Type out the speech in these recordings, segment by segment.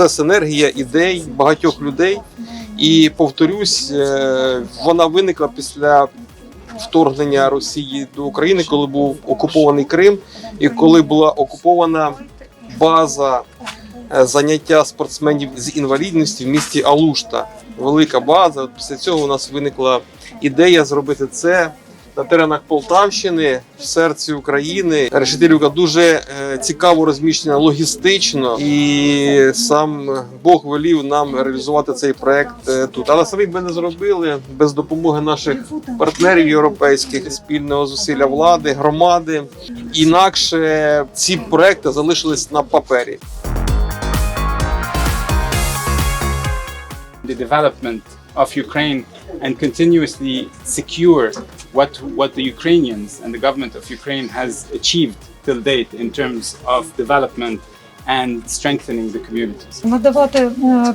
це синергія ідей багатьох людей. І повторюсь, е, вона виникла після вторгнення Росії до України, коли був окупований Крим, і коли була окупована база е, заняття спортсменів з інвалідності в місті Алушта. Велика база. Після цього у нас виникла ідея зробити це на теренах Полтавщини, в серці України. Решетилівка дуже е, цікаво розміщена логістично, і сам Бог велів нам реалізувати цей проект е, тут. Але самі би не зробили без допомоги наших партнерів європейських, спільного зусилля влади, громади. Інакше ці проекти залишились на папері. the development of Ukraine and continuously secure what what the Ukrainians and the government of Ukraine has achieved till date in terms of development and strengthening the communities. Надавати е,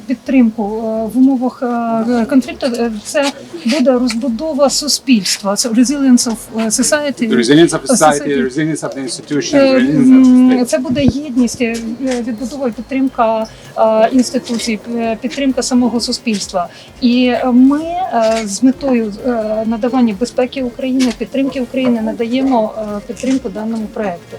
підтримку е, в умовах е, конфлікту це буде розбудова суспільства. Це resilience of society. The resilience of society, the resilience of the institutions, the resilience. Це буде єдність, відбудова підтримка інституцій, підтримка самого суспільства. І ми з метою надавання безпеки України, підтримки України надаємо підтримку даному проекту.